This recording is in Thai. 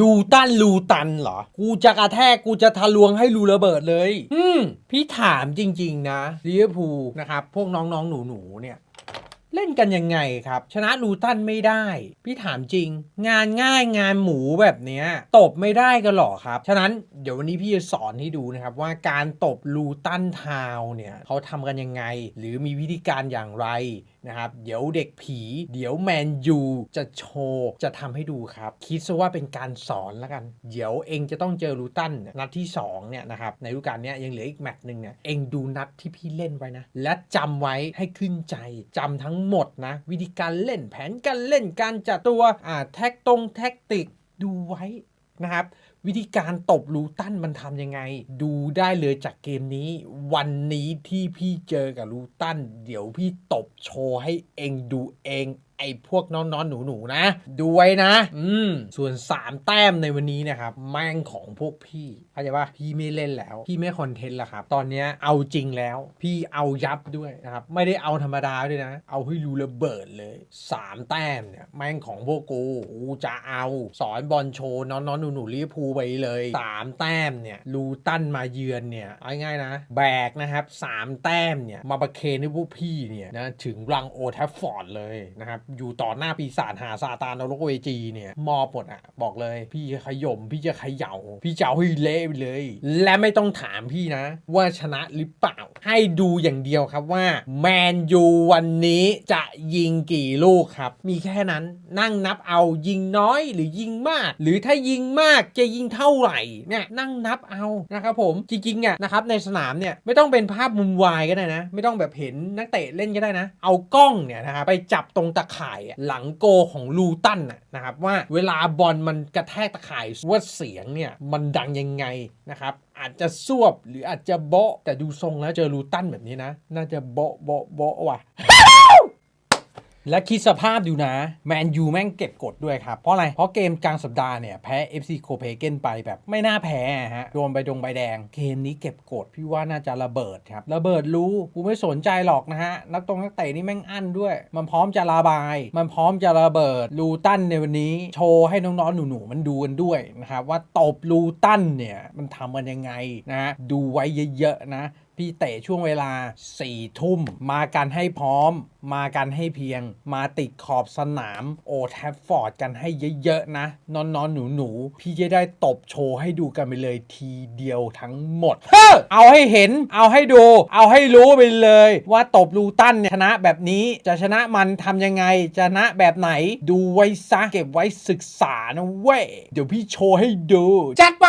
รูตันรูตันเหรอ กูจะกระแทกกูจะทะลวงให้รูระเบิดเลย อืม พี่ถามจริง ๆ นะลิเวอร์พูลนะครับ พวกน้องๆหนูๆเนี่ย เล่นกันยังไงครับ ชนะลูตันไม่ได้ พี่ถามจริง งานง่ายงานหมูแบบเนี้ยตบไม่ได้กันหรอครับ ฉะนั้นเดี๋ยววันนี้พี่จะสอนให้ดูนะครับว่าการตบลูตันทาวเนี่ยเขาทำกันยังไง หรือมีวิธีการอย่างไรนะครับเดี๋ยวเด็กผี เดี๋ยวแมนยูจะโชว์จะทำให้ดูครับ คิดซะว่าเป็นการสอนแล้วกัน เดี๋ยวเองจะต้องเจอลูตันนัดที่สองเนี่ยนะครับในฤดูกาลเนี้ยยังเหลืออีกแมตช์หนึ่งเนี่ยเองดูนัดที่พี่เล่นไว้นะ และจำไว้ให้ขึ้นใจจำทั้งหมดนะ วิธีการเล่นแผนการเล่นการจัดตัวอ่าแท็กตรงแท็กติกดูไว้นะครับ วิธีการตบลูตันมันทำยังไง ดูได้เลยจากเกมนี้ วันนี้ที่พี่เจอกับลูตัน เดี๋ยวพี่ตบโชว์ให้เองดูเอง อ้พวกน้อนๆหนูๆนะ ดูไว้นะ อืม ส่วน 3 แต้มในวันนี้นะครับแม่งของพวกพี่เข้าใจปะพี่ไม่เล่นแล้ว พี่ไม่คอนเทนต์แล้วครับ ตอนนี้เอาจริงแล้ว พี่เอายับด้วยนะครับ ไม่ได้เอาธรรมดาด้วยนะ เอาให้รูระเบิดเลย 3 แต้มเนี่ยแม่งของพวกกูกูจะเอาสอนบอลโชว์น้อนๆหนูๆลิเวอร์พูลไปเลย 3 แต้มเนี่ยลูตันมาเยือนเนี่ยเอาง่ายๆนะ แบกนะครับ3แต้มเนี่ยมาประเคนให้พวกพี่เนี่ยนะถึงรังโอแทฟฟอร์ดเลยนะครับอยู่ต่อหน้าปีศาจหาซาตานนรกเวจีเนี่ย มอบหมดอะ บอกเลย พี่จะขย่มพี่จะขย่าพี่จะเอาให้เละเลย และไม่ต้องถามพี่นะ ว่าชนะหรือเปล่า ให้ดูอย่างเดียวครับว่าแมนยูวันนี้จะยิงกี่ลูกครับ มีแค่นั้นนั่งนับเอายิงน้อยหรือยิงมาก หรือถ้ายิงมากจะยิงเท่าไหร่เนี่ยนั่งนับเอานะครับผมจริงๆอะนะครับในสนามเนี่ยไม่ต้องเป็นภาพมุมวายก็ได้นะ ไม่ต้องแบบเห็นนักเตะเล่นก็ได้นะ เอากล้องเนี่ยนะครับไปจับตรงตะข่าย่ายหลังโกของลูตันนะนะครับว่าเวลาบอลมันกระแทกตะข่ายว่าเสียงเนี่ยมันดังยังไงนะครับอาจจะซวบหรืออาจจะโบะแต่ดูทรงแล้วเจอลูตันแบบนี้นะ น่าจะโบะโบะโบะว่ะ และคิดสภาพดูนะ แมนยูแม่งเก็บกดด้วยครับ เพราะอะไร เพราะเกมกลางสัปดาห์เนี่ย แพ้ FC โคเปเกนไปแบบไม่น่าแพ้ฮะโดนใบดงใบแดง เกมนี้เก็บกด พี่ว่าน่าจะระเบิดครับ ระเบิดรู้ กูไม่สนใจหรอกนะฮะ นักตรงนักเตะนี่แม่งอั้นด้วย มันพร้อมจะระบาย มันพร้อมจะระเบิดลูตันในวันนี้ โชว์ให้น้องๆหนูๆมันดูกันด้วยนะครับว่าตบลูตันเนี่ยมันทำกันยังไงนะฮะดูไว้เยอะๆนะพี่เตะช่วงเวลา4ทุ่ม มากันให้พร้อม มากันให้เพียง มาติดขอบสนาม โอแทฟฟอร์ดกันให้เยอะๆนะ นอนนอนหนูหนูๆพี่จะได้ตบโชว์ให้ดูกันไปเลยทีเดียวทั้งหมด เฮ้อเอาให้เห็น เอาให้ดู เอาให้รู้ไปเลย ว่าตบลูตันเนี่ยชนะแบบนี้จะชนะมันทำยังไงจะชนะแบบไหน ดูไว้ซะเก็บไว้ศึกษานะเว้ยเดี๋ยวพี่โชว์ให้ดู จัดไป